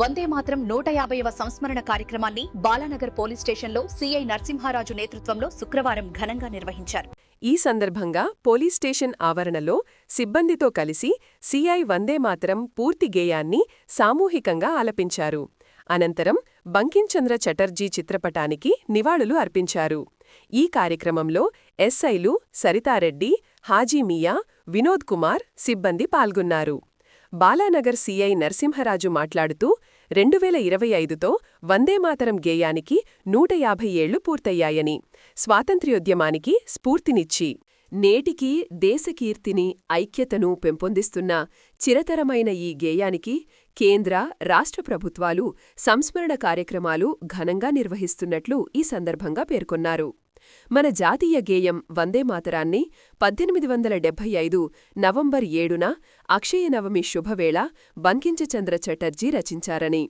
వందే మాత్రం నూట యాభైవ సంస్మరణ కార్యక్రమాన్ని బాలానగర్ పోలీస్ స్టేషన్లో సీఐ నరసింహారాజు నేతృత్వంలో శుక్రవారం ఘనంగా నిర్వహించారు. ఈ సందర్భంగా పోలీస్ స్టేషన్ ఆవరణలో సిబ్బందితో కలిసి సిఐ వందేమాతరం పూర్తి గేయాన్ని సామూహికంగా ఆలపించారు. అనంతరం బంకించంద్ర చటర్జీ చిత్రపటానికి నివాళులు అర్పించారు. ఈ కార్యక్రమంలో ఎస్ఐలు సరితారెడ్డి హాజీమియా వినోద్ కుమార్ సిబ్బంది పాల్గొన్నారు. బాలానగర్ సీఐ నరసింహరాజు మాట్లాడుతూ రెండు వేల ఇరవై ఐదుతో వందేమాతరం గేయానికి నూట యాభై ఏళ్ళు పూర్తయ్యాయని స్వాతంత్ర్యోద్యమానికి స్ఫూర్తినిచ్చి నేటికీ దేశకీర్తిని ఐక్యతను పెంపొందిస్తున్న చిరతరమైన ఈ గేయానికి కేంద్ర రాష్ట్ర ప్రభుత్వాలు సంస్మరణ కార్యక్రమాలు ఘనంగా నిర్వహిస్తున్నట్లు ఈ సందర్భంగా పేర్కొన్నారు. మన జాతీయ గేయం వందేమాతరాన్ని పద్దెనిమిది వందల డెబ్బై ఐదు నవంబర్ ఏడున అక్షయనవమి శుభవేళ బంకించచంద్ర చటర్జీ రచించారని.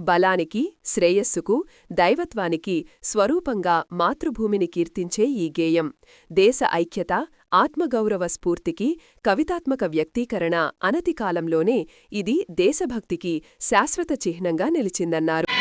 బలానికి శ్రేయస్సుకు దైవత్వానికి స్వరూపంగా మాతృభూమిని కీర్తించే ఈ గేయం దేశ ఐక్యత ఆత్మగౌరవ స్ఫూర్తికి కవితాత్మక వ్యక్తీకరణ అనతికాలంలోనే ఇది దేశభక్తికి శాశ్వత చిహ్నంగా నిలిచిందన్నారు.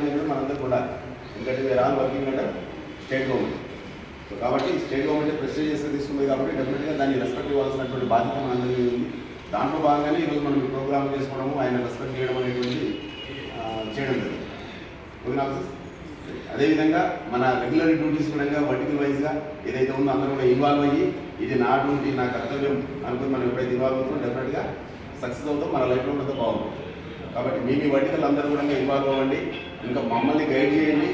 ఆ మినిమం ఉండాలి కూడా ఎందుకంటే వేరే all working under state government so కాబట్టి స్టేట్ గవర్నమెంట్ ప్రెస్టీజియస్గా తీసుకుంది కాబట్టి డెఫినెట్గా దాన్ని రెస్పెక్ట్ ఇవ్వాల్సినటువంటి బాధ్యత మనందరికీ ఉంది. దాంట్లో భాగంగానే ఈరోజు మనం ఈ ప్రోగ్రామ్ చేసుకోవడము ఆయన రెస్పెక్ట్ చేయడం అనేటువంటి చేయడం జరిగింది. ఓకేనా అదేవిధంగా మన రెగ్యులర్ డ్యూటీస్ కూడా వర్టికల్ వైజ్గా ఏదైతే ఉందో అందరూ కూడా ఇన్వాల్వ్ అయ్యి ఇది నా డ్యూటీ నా కర్తవ్యం అనుకుని మనం ఎప్పుడైతే ఇన్వాల్వ్ అవుతుందో డెఫినెట్గా సక్సెస్ అవుతాం మన లైఫ్లో ఉన్నంత బాగుంటుంది. కాబట్టి మీ మీ వంటికలు అందరూ కూడా ఇన్వాల్వ్ అవ్వండి. ఇంకా మమ్మల్ని గైడ్ చేయండి.